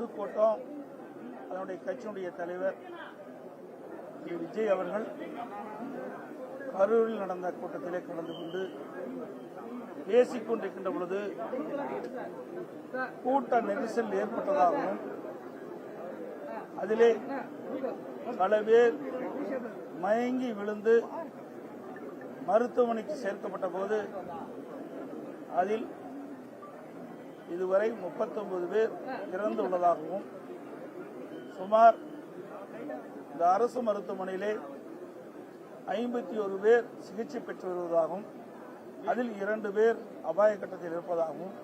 பொதுக்கூட்டம். அதனுடைய கட்சியினுடைய தலைவர் திரு விஜய் அவர்கள் கரூரில் நடந்த கூட்டத்திலே கலந்து கொண்டு பேசிக் கொண்டிருக்கின்ற பொழுது கூட்ட நெரிசல் ஏற்பட்டதாகவும் அதிலே பல பேர் மயங்கி விழுந்து மருத்துவமனைக்கு சேர்க்கப்பட்ட போது அதில் இதுவரை 39 பேர் இறந்துள்ளதாகவும் சுமார் இந்த அரசு மருத்துவமனையிலே ஐம்பத்தி ஒரு பேர் சிகிச்சை பெற்று வருவதாகவும் அதில் இரண்டு பேர் அபாய கட்டத்தில் இருப்பதாகவும்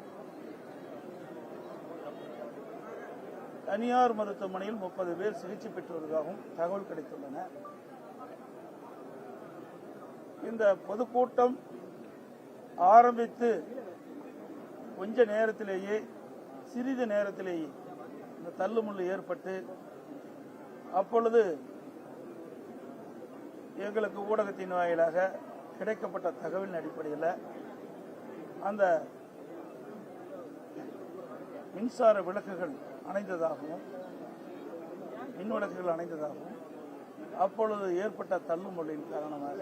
தனியார் மருத்துவமனையில் முப்பது பேர் சிகிச்சை பெற்று வருவதாகவும் தகவல் கிடைத்துள்ளன. இந்த பொதுக்கூட்டம் ஆரம்பித்து கொஞ்ச நேரத்திலேயே சிறிது நேரத்திலேயே இந்த தள்ளுமுள்ளு ஏற்பட்டு அப்பொழுது எங்களுக்கு ஊடகத்தின் வாயிலாக கிடைக்கப்பட்ட தகவலின் அடிப்படையில் அந்த மின்சார விளக்குகள் அணைந்ததாகவும் மின் விளக்குகள் அணைந்ததாகவும் அப்பொழுது ஏற்பட்ட தள்ளுமுள்ளின் காரணமாக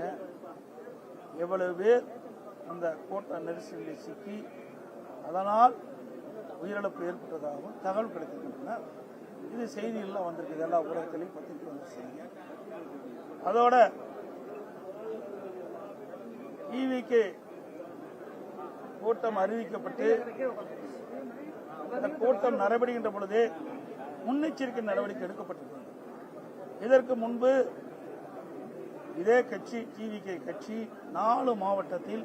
எவ்வளவு பேர் அந்த கோட்ட நெரிசலில் சிக்கி அதனால் உயிரிழப்பு ஏற்பட்டதாகவும் தகவல் கிடைத்திருக்கின்றன. இது செய்திகள்லாம் வந்திருக்குது எல்லா ஊடகத்திலையும் பத்திரிகை வந்து செய்தி அதோட டிவிக்கு கூட்டம் அறிவிக்கப்பட்டு அந்த கூட்டம் நடைபெறுகின்ற பொழுதே முன்னெச்சரிக்கை நடவடிக்கை எடுக்கப்பட்டிருக்கிறது. இதற்கு முன்பு இதே கட்சி டிவிகே கட்சி நாலு மாவட்டத்தில்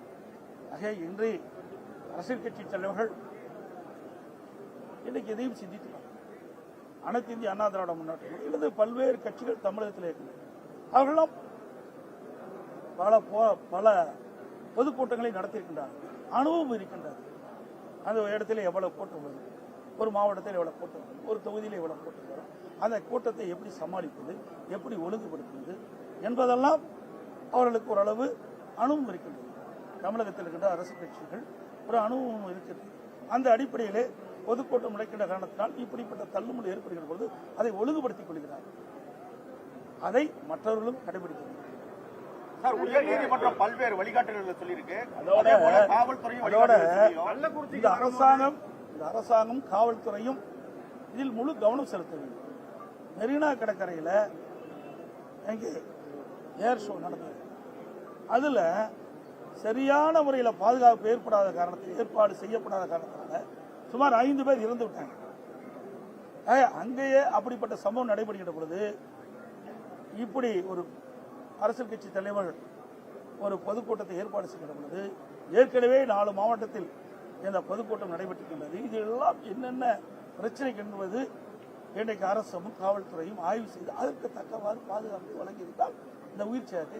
ஆக இன்று அரசியல் கட்சி தலைவர்கள் இன்னைக்கு எதையும் சிந்திக்கலாம் அனைத்து இந்திய அண்ணா திராவிட முன்னேற்ற இருந்து பல்வேறு கட்சிகள் தமிழகத்தில் இருக்கின்றன. அவர்களும் பல பல பொதுக்கூட்டங்களை நடத்தியிருக்கின்றார்கள். அனுபவம் இருக்கின்றது. அந்த இடத்துல எவ்வளவு கூட்டம் வரும்? ஒரு மாவட்டத்தில் எவ்வளவு கூட்டம் வரும்? ஒரு தொகுதியில் எவ்வளவு கூட்டம் வரும்? அந்த கூட்டத்தை எப்படி சமாளிப்பது? எப்படி ஒழுங்குபடுத்துவது? என்பதெல்லாம் அவர்களுக்கு ஓரளவு அனுபவம் இருக்கின்றது. தமிழகத்தில் இருக்கின்ற அரசு கட்சிகள் ஒரு அனுபவம் இருக்கிறது. அந்த அடிப்படையிலே பொதுக்கூட்டம் நடக்கின்ற காரணத்தினால் இப்படிப்பட்ட தள்ளுமுறை ஏற்படுகிற பொழுது அதை ஒழுங்குபடுத்திக் கொள்கிறார்கள் அதை மற்றவர்களும் கடைபிடிக்க வேண்டும் சார் உயர் நீதிமன்றம் பல்வேறு வழிகாட்டுதல்களை சொல்லியிருக்கு. காவல்துறையும் இந்த அரசாங்கம் இந்த அரசாங்கம் காவல்துறையும் இதில் முழு கவனம் செலுத்த வேண்டும். மெரினா கடற்கரையில் எங்கே ஏர் ஷோ நடந்தது. அதுல சரியான முறையில் பாதுகாப்பு ஏற்படாத காரணத்தில் ஏற்பாடு செய்யப்படாத காரணத்தினால சுமார் ஐந்து பேர் இறந்து விட்டாங்க. அங்கேயே அப்படிப்பட்ட சம்பவம் நடைபெறுகின்ற பொழுது இப்படி ஒரு அரசியல் கட்சி தலைவர் ஒரு பொதுக்கூட்டத்தை ஏற்பாடு செய்கிற பொழுது ஏற்கனவே நாலு மாவட்டத்தில் இந்த பொதுக்கூட்டம் நடைபெற்றிருக்கின்றது. இதெல்லாம் என்னென்ன பிரச்சனை என்பது இன்றைக்கு அரசும் காவல்துறையும் ஆய்வு செய்து அதற்கு தக்கவாறு பாதுகாப்பு வழங்கியிருந்தால் இந்த உயிர் சேதத்தை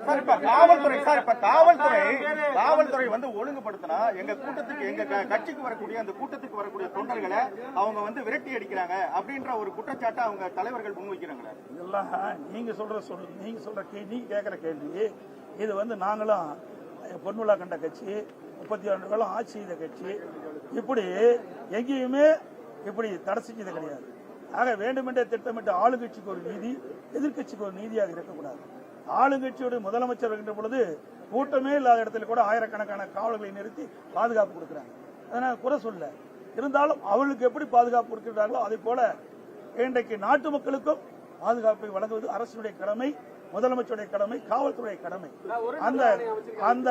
சார் இப்ப காவல்துறை சார் இப்ப காவல்துறை காவல்துறை வந்து ஒழுங்குபடுத்தினா எங்க கூட்டத்துக்கு எங்க கட்சிக்கு வரக்கூடிய அந்த கூட்டத்துக்கு வரக்கூடிய தொண்டர்களை அவங்க வந்து விரட்டி அடிக்கிறாங்க அப்படின்ற ஒரு குற்றச்சாட்டை அவங்க தலைவர்கள் முன்வைக்கிறாங்க இதெல்லாம் நீங்க சொல்ற சொல் நீங்க சொல்ற கேள்வி கேட்கிற கேள்வி இது வந்து நாங்களும் பொன்விழா கண்ட கட்சி முப்பத்தி ஆண்டு காலம் ஆட்சி செய்த கட்சி இப்படி எங்கேயுமே இப்படி தடை செஞ்சது கிடையாது. ஆக வேண்டுமென்றே திட்டமிட்ட ஆளுங்கட்சிக்கு ஒரு நீதி எதிர்க்கட்சிக்கு ஒரு நீதியாக இருக்கக்கூடாது. ஆளுங்கட்சியோட முதலமைச்சர் இருக்கின்ற பொழுது கூட்டமே இல்லாத இடத்துல கூட ஆயிரக்கணக்கான காவலர்களை நிறுத்தி பாதுகாப்பு கொடுக்குறாங்க. அதை நான் குறை சொல்ல இருந்தாலும் அவர்களுக்கு எப்படி பாதுகாப்பு கொடுக்கிறார்களோ அதே போல இன்றைக்கு நாட்டு மக்களுக்கும் பாதுகாப்பை வழங்குவது அரசினுடைய கடமை முதலமைச்சருடைய கடமை காவல்துறை கடமை. அந்த அந்த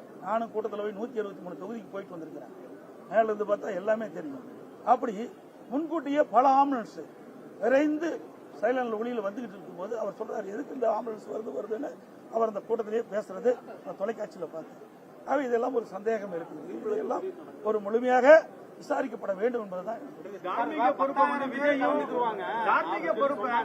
நானும் கூட்டத்தில் போய் நூற்றி அறுபத்தி மூணு தொகுதிக்கு போயிட்டு வந்திருக்கிறேன். மேல இருந்து பார்த்தா எல்லாமே தெரியும். அப்படி முன்கூட்டியே பல ஆம்புலன்ஸ் விரைந்து சைலண்டில் ஒளியில் வந்துகிட்டு இருக்கும்போது அவர் சொல்றாரு எதுக்கு இந்த ஆம்புலன்ஸ் வருது வருதுன்னு? அவர் அந்த கூட்டத்திலேயே பேசுறது நான் தொலைக்காட்சியில் பார்த்தேன். ஆக இதெல்லாம் ஒரு சந்தேகம் இருக்குது. இதெல்லாம் ஒரு முழுமையாக விசாரிக்கப்பட வேண்டும் என்பதுதான் தார்மீக பொறுப்பை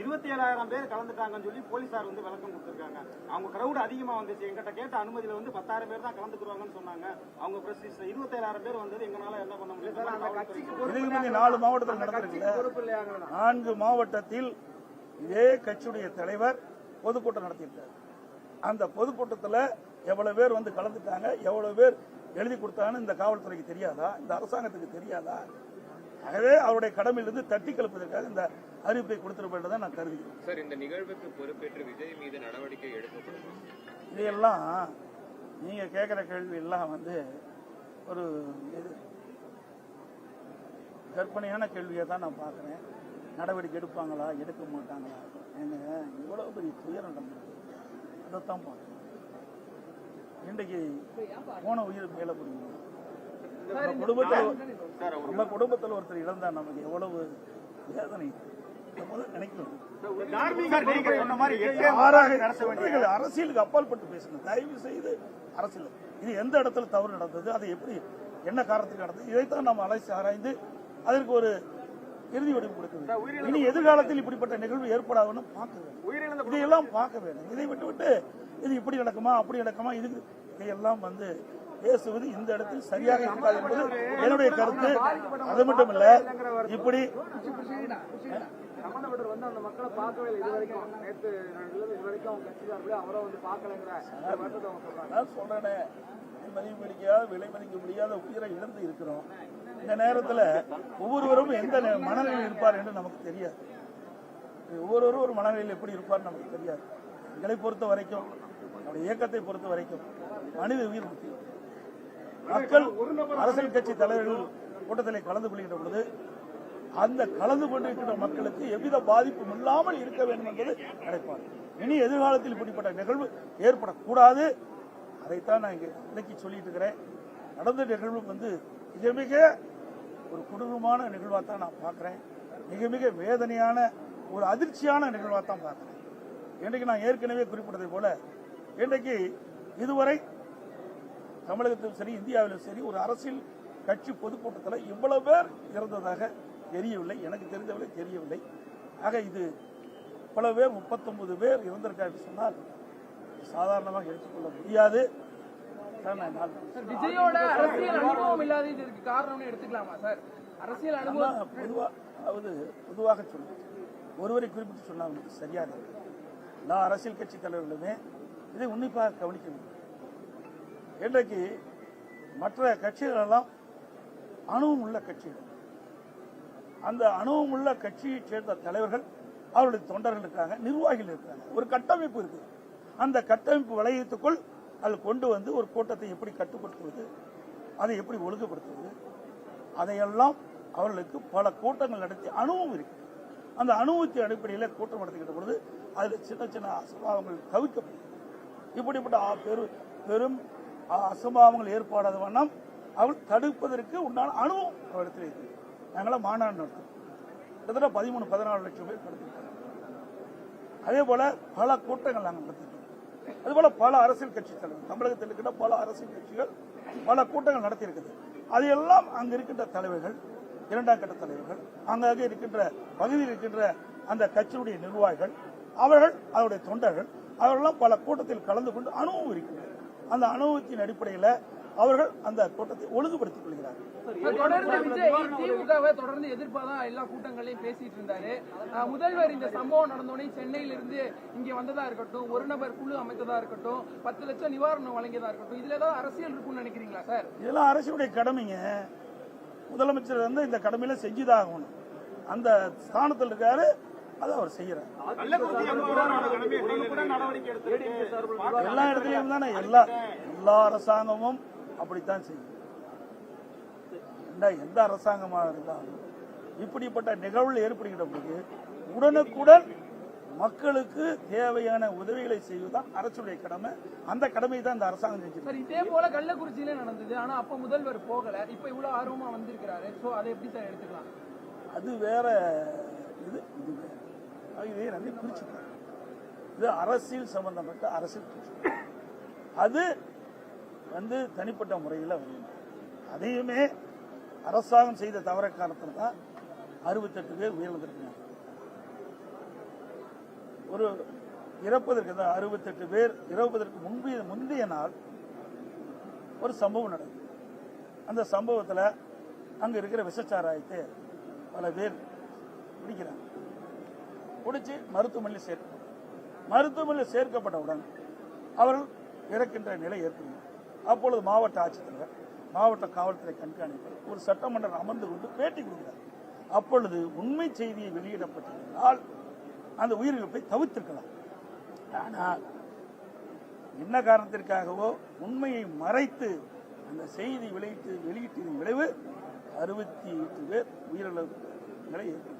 இருபத்தி ஏழாயிரம் பேர் கலந்துட்டாங்கன்னு சொல்லி போலீசார் வந்து விளக்கம் கொடுத்திருக்காங்க. அவங்க கிரௌட் அதிகமா வந்துச்சு. எங்கிட்ட கேட்ட அனுமதியில வந்து பத்தாயிரம் பேர் தான் கலந்துக்குவாங்கன்னு சொன்னாங்க. அவங்க பிரஸ் இருபத்தி ஏழாயிரம் பேர் வந்தது. எங்களால என்ன பண்ண முடியும்? இதுக்கு முந்தைய நாலு மாவட்டத்தில் நடந்திருக்குல்ல நான்கு மாவட்டத்தில் இதே கட்சியுடைய தலைவர் பொதுக்கூட்டம் நடத்தியிருக்காரு. அந்த பொதுக்கூட்டத்தில் எவ்வளவு பேர் வந்து கலந்துட்டாங்க எவ்வளவு பேர் எழுதி கொடுத்தாங்கன்னு இந்த காவல்துறைக்கு தெரியாதா? இந்த அரசாங்கத்துக்கு தெரியாதா? ஆகவே அவருடைய கடமையிலிருந்து தட்டி கலப்பதற்காக இந்த அறிவிப்பை கொடுத்திருப்பதை நான் கருதுகிறேன். சார் இந்த நிகழ்வுக்கு பொறுப்பேற்று விஜய் மீது நடவடிக்கை எடுக்கப்படும்? இதையெல்லாம் நீங்க கேட்கிற கேள்வி எல்லாம் வந்து ஒரு இது கற்பனையான கேள்வியை தான் நான் பார்க்குறேன். நடவடிக்கை எடுப்பாங்களா எடுக்க மாட்டாங்களா? ஏங்க இவ்வளவு பெரிய துயரம் நடந்திருக்கு அதைத்தான் பார்க்கணும் இன்றைக்கு போன உயிர் மேல புரியுங்க நம்ம குடும்பத்தில் நம்ம குடும்பத்தில் ஒருத்தர் இழந்தா நமக்கு எவ்வளவு வேதனை. நம்ம அரசியலுக்கு அப்பாற்பட்டு பேசணும் தயவு செய்து அரசியல். இது எந்த இடத்துல தவறு நடந்தது அது எப்படி என்ன காரணத்துக்கு நடந்தது இதைத்தான் நாம் அலசி ஆராய்ந்து அதற்கு ஒரு இறுதி வடிவு கொடுக்க வேண்டும். இனி எதிர்காலத்தில் இப்படிப்பட்ட நிகழ்வு ஏற்படாதுன்னு பார்க்க வேண்டும். இதையெல்லாம் பார்க்க வேண்டும். இதை விட்டு விட்டு இது இப்படி நடக்குமா அப்படி நடக்குமா இது இதையெல்லாம் வந்து பேசுவது இந்த இடத்தில் சரியாக இருக்காது என்பது என்னுடைய கருத்து. அது மட்டும் இல்ல. இப்படி சொல்றேனே விலை மதிக்க முடியாத உயிரை இழந்து இருக்கிறோம். இந்த நேரத்துல ஒவ்வொருவரும் எந்த மனநிலையில் இருப்பார் என்று நமக்கு தெரியாது. ஒவ்வொருவரும் ஒரு மனநிலையில் எப்படி இருப்பார் நமக்கு தெரியாது. எங்களை பொறுத்த வரைக்கும் நம்முடைய இயக்கத்தை பொறுத்த வரைக்கும் மனித உயிர் முக்கியம். மக்கள் அரசியல் கட்சி தலைவர்கள் கூட்டத்தில் கலந்து கொள்கின்ற பொழுது அந்த கலந்து கொண்டிருக்கின்ற மக்களுக்கு எவ்வித பாதிப்பும் இல்லாமல் இருக்க வேண்டும் என்பது நினைப்பார் இனி எதிர்காலத்தில் இப்படிப்பட்ட நிகழ்வு ஏற்படக்கூடாது. அதைத்தான் நான் இங்கே இன்னைக்கு சொல்லிட்டு இருக்கிறேன். நடந்த நிகழ்வு வந்து மிக மிக ஒரு கொடூரமான நிகழ்வாக தான் நான் பார்க்குறேன். மிக மிக வேதனையான ஒரு அதிர்ச்சியான நிகழ்வாக தான் பார்க்குறேன். இன்றைக்கு நான் ஏற்கனவே குறிப்பிட்டதை போல இன்றைக்கு இதுவரை தமிழகத்திலும் சரி இந்தியாவிலும் சரி ஒரு அரசியல் கட்சி பொதுக்கூட்டத்தில் இவ்வளவு பேர் இறந்ததாக தெரியவில்லை. எனக்கு தெரிந்தவரை தெரியவில்லை. ஆக இது பல பேர் முப்பத்தொன்பது பேர் இறந்திருக்காரு சொன்னால் சாதாரணமாக எடுத்துக்கொள்ள முடியாது. நான் விஜயோட அரசியல் அனுபவம் இல்லாத இதற்கு காரணம்னு எடுத்துக்கலாமா சார்? அரசியல் அனுபவம் ஆனா, பொதுவா அதாவது பொதுவாக சொல்லுங்க ஒருவரை குறிப்பிட்டு சொன்னால் சரியாக எல்லா அரசியல் கட்சி தலைவர்களுமே இதை உன்னிப்பாக கவனிக்க வேண்டும். இன்றைக்கு மற்ற கட்சிகள் எல்லாம் அணுவும் உள்ள கட்சிகள். அந்த அணுவும் உள்ள கட்சியைச் சேர்ந்த தலைவர்கள் அவருடைய தொண்டர்கள் இருக்காங்க நிர்வாகிகள் இருக்காங்க. ஒரு கட்டமைப்பு இருக்கு. அந்த கட்டமைப்பு வளையத்துக்குள் அதில் கொண்டு வந்து ஒரு கூட்டத்தை எப்படி கட்டுப்படுத்துவது அதை எப்படி ஒழுங்குபடுத்துவது அதையெல்லாம் அவர்களுக்கு பல கூட்டங்கள் நடத்தி அனுபவம் இருக்கு. அந்த அனுபவத்தின் அடிப்படையில் கூட்டம் நடத்துகின்ற பொழுது அதில் சின்ன சின்ன அசம்பாவங்கள் தவிர்க்கப்படுகிறது. இப்படிப்பட்ட ஆ- பெரு பெரும் அ- அசம்பாவங்கள் ஏற்படாத வண்ணம் அவள் தடுப்பதற்கு உண்டான அனுபவம் அவரிடத்தில் இருக்கு. நாங்களாம் மாநாடு நடத்தும் கிட்டத்தட்ட பதிமூணு பதினாலு லட்சம் பேர் நடத்திருக்காங்க அதே போல பல கூட்டங்கள் நாங்கள் நடத்திருக்கோம் அது போல பல அரசியல் கட்சி தலைவர் தமிழகத்தில் இருக்கின்ற பல அரசியல் கட்சிகள் பல கூட்டங்கள் நடத்தியிருக்குது. அதையெல்லாம் அங்கு இருக்கின்ற தலைவர்கள் இரண்டாம் கட்ட தலைவர்கள் அங்கங்கே இருக்கின்ற பகுதியில் இருக்கின்ற அந்த கட்சியுடைய நிர்வாகிகள் அவர்கள் அவருடைய தொண்டர்கள் அவர்களெல்லாம் பல கூட்டத்தில் கலந்து கொண்டு அனுபவம் இருக்கின்றனர் அந்த அனுபவத்தின் அடிப்படையில் அவர்கள் அந்த கூட்டத்தை ஒழுங்குபடுத்திக் கொள்கிறார்கள். சார், தொடர்ந்து விஜய் திமுகவை தொடர்ந்து எதிர்ப்பாதான் எல்லா கூட்டங்களையும் பேசிட்டு இருந்தாரு. முதல்வர் இந்த சம்பவம் நடந்தோடனே சென்னையில இருந்து இங்க வந்ததா இருக்கட்டும் ஒரு நபர் குழு அமைத்ததா இருக்கட்டும் பத்து லட்சம் நிவாரணம் வழங்கியதா இருக்கட்டும் இதுல ஏதாவது அரசியல் இருக்கும்னு நினைக்கிறீங்களா சார்? இதெல்லாம் அரசுடைய கடமைங்க. முதலமைச்சர் வந்து இந்த கடமையில செஞ்சுதான் ஆகணும். அந்த ஸ்தானத்தில் இருக்காரு அதை அவர் செய்யறாரு. எல்லா இடத்துலயும் தானே எல்லா எல்லா அரசாங்கமும் அப்படித்தான் செய்யும். எந்த- எந்த அரசாங்கமாக இருந்தாலும் இப்படிப்பட்ட நிகழ்வுகள் ஏற்படுகின்ற பொழுது உடனுக்குடன் மக்களுக்கு தேவையான உதவிகளை செய்வதுதான் அரசுடைய கடமை. அந்த கடமையை தான் இந்த அரசாங்கம் சார் இதே போல கள்ளக்குறிச்சியில நடந்தது. ஆனா அப்ப முதல்வர் போகல. இப்ப இவ்வளவு ஆர்வமா வந்திருக்கிறாரு. சோ அதை எப்படி சார் எடுத்துக்கலாம்? அது வேற இது இது இதை ரெண்டையும் பிரிச்சுக்கலாம். இது அரசியல் சம்பந்தப்பட்ட அரசியல் பிரச்சனை. அது வந்து தனிப்பட்ட முறையில் வருது அதையுமே அரசாங்கம் செய்த தவற காரணத்தில் தான் அறுபத்தெட்டு பேர் உயிரிழந்திருக்கிறாங்க. ஒரு இறப்பதற்கு தான் அறுபத்தெட்டு பேர் இறப்பதற்கு முன்பு முந்தைய நாள் ஒரு சம்பவம் நடந்தது. அந்த சம்பவத்தில் அங்கே இருக்கிற விஷச்சாராயத்தை பல பேர் பிடிக்கிறாங்க. குடிச்சு மருத்துவமனையில் சேர்க்கணும். மருத்துவமனையில் சேர்க்கப்பட்டவுடன் அவர்கள் இறக்கின்ற நிலை ஏற்படும். அப்பொழுது மாவட்ட ஆட்சித்தலைவர் மாவட்ட காவல்துறை கண்காணிப்பு ஒரு சட்டமன்றம் அமர்ந்து கொண்டு பேட்டி கொடுக்கிறார். அப்பொழுது உண்மை செய்தியை வெளியிடப்பட்டிருந்தால் அந்த உயிரிழப்பை தவிர்த்திருக்கலாம். ஆனால் என்ன காரணத்திற்காகவோ உண்மையை மறைத்து அந்த செய்தி வெளியிட்டு வெளியிட்டதன் விளைவு அறுபத்தி எட்டு பேர் உயிரிழப்பு நிலை ஏற்படும்.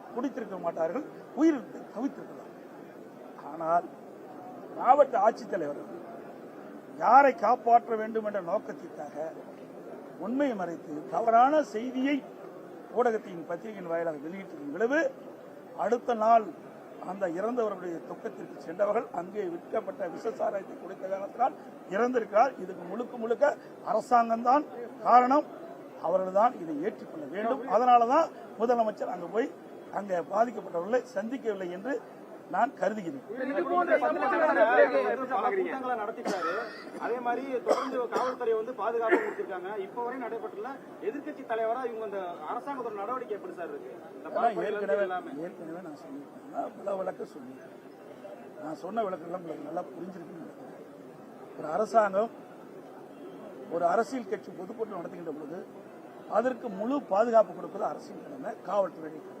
குடித்திருக்க மாட்டார்கள் உயிர் தவித்திருக்கலாம். ஆனால் மாவட்ட ஆட்சித்தலைவர் யாரை காப்பாற்ற வேண்டும் என்ற நோக்கத்திற்காக உண்மையை மறைத்து தவறான செய்தியை ஊடகத்தின் பத்திரிகையின் வாயிலாக வெளியிட்டதன் விளைவு அடுத்த நாள் அந்த இறந்தவர்களுடைய துக்கத்திற்கு சென்றவர்கள் அங்கே விற்கப்பட்ட விஷசாராயத்தை கொடுத்த காரணத்தினால் இறந்திருக்கிறார். இதுக்கு முழுக்க முழுக்க அரசாங்கம்தான் காரணம். அவர்கள் தான் இதை ஏற்றுக்கொள்ள வேண்டும். அதனால தான் முதலமைச்சர் அங்கு போய் அங்கே பாதிக்கப்பட்டவர்களை சந்திக்கவில்லை என்று நான் கருதுகிறேன். நடத்திட்டாரு. அதே மாதிரி தொடர்ந்து காவல்துறை வந்து பாதுகாப்பு கொடுத்திருக்காங்க. இப்ப வரை நடைபெற்றல எதிர்க்கட்சி தலைவரா இவங்க இந்த அரசாங்கத்தோட நடவடிக்கை எப்படி சார் இருக்கு? ஏற்கனவே ஏற்கனவே நான் சொல்லியிருக்கேன். பல விளக்க சொல்லியிருக்கேன். நான் சொன்ன விளக்கெல்லாம் உங்களுக்கு நல்லா புரிஞ்சிருக்குன்னு ஒரு அரசாங்கம் ஒரு அரசியல் கட்சி பொதுக்கூட்டம் நடத்துகின்ற பொழுது அதற்கு முழு பாதுகாப்பு கொடுப்பது அரசின் கடமை காவல்துறை கடமை.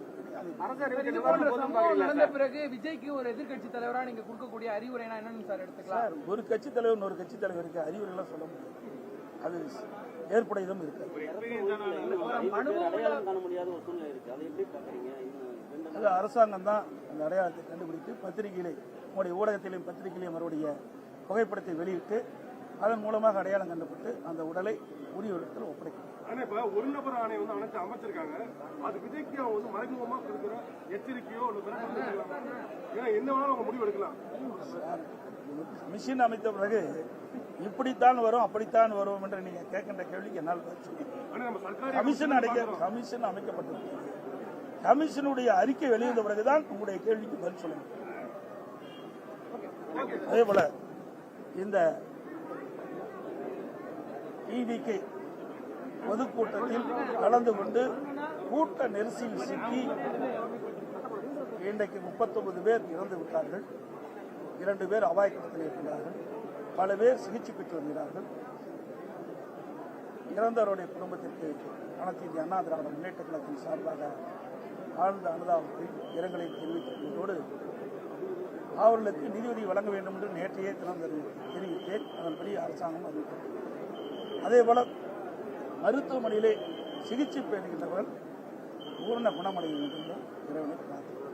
நடந்த பிறகு விஜய்க்கு ஒரு எதிர்க்கட்சி தலைவரா நீங்க கொடுக்கக்கூடிய அறிவுரைனா என்னன்னு சார் எடுத்துக்கலாம். சார் ஒரு கட்சி தலைவர் ஒரு கட்சி தலைவருக்கு அறிவுரைலாம் சொல்ல முடியாது. அது ஏற்புடையதும் இருக்காது அது அரசாங்கம் தான் அந்த அடையாளத்தை கண்டுபிடித்து பத்திரிகையிலே உங்களுடைய ஊடகத்திலையும் பத்திரிகையிலையும் அவருடைய புகைப்படத்தை வெளியிட்டு அதன் மூலமாக அடையாளம் கண்டுபிட்டு அந்த உடலை உரிய இடத்தில் ஒப்படைக்கும். ஆனா இப்ப ஒரு நபர் ஆணையை வந்து அனைத்து அமைச்சிருக்காங்க. அது விஜய்க்கு அவங்க வந்து மறைமுகமா கொடுக்குற எச்சரிக்கையோ? ஏன்னா என்ன வேணாலும் அவங்க முடிவு எடுக்கலாம். மிஷின் அமைத்த பிறகு இப்படித்தான் வரும் அப்படித்தான் வரும் என்று நீங்க கேட்கின்ற கேள்விக்கு என்னால் கமிஷன் அடைக்க கமிஷன் அமைக்கப்பட்டிருக்கிறது கமிஷனுடைய அறிக்கை வெளிவந்த பிறகுதான் உங்களுடைய கேள்விக்கு பதில் சொல்ல முடியும். அதே போல இந்த டிவிக்கு பொதுக்கூட்டத்தில் கலந்து கொண்டு கூட்ட நெரிசலில் சிக்கி இன்றைக்கு 39 பேர் இறந்து விட்டார்கள். இரண்டு பேர் அபாயக்கூடத்தில் இருக்கிறார்கள். பல பேர் சிகிச்சை பெற்று வருகிறார்கள். இறந்தவருடைய குடும்பத்திற்கு அனைத்து இந்திய அண்ணா திராவிட முன்னேற்ற கழகத்தின் சார்பாக ஆழ்ந்த அனுதாபத்தை இரங்கலை தெரிவித்துள்ளதோடு கொண்டோடு அவர்களுக்கு நிதியுதவி வழங்க வேண்டும் என்று நேற்றையே தினம் தெரிவித்தேன். அதன்படி அரசாங்கம் அறிவித்தது அதே போல் மருத்துவமனையிலே சிகிச்சை பெறுகின்றவர்கள் பூர்ண குணமடைய வேண்டும் என்று இறைவனை பிரார்த்திக்கிறேன்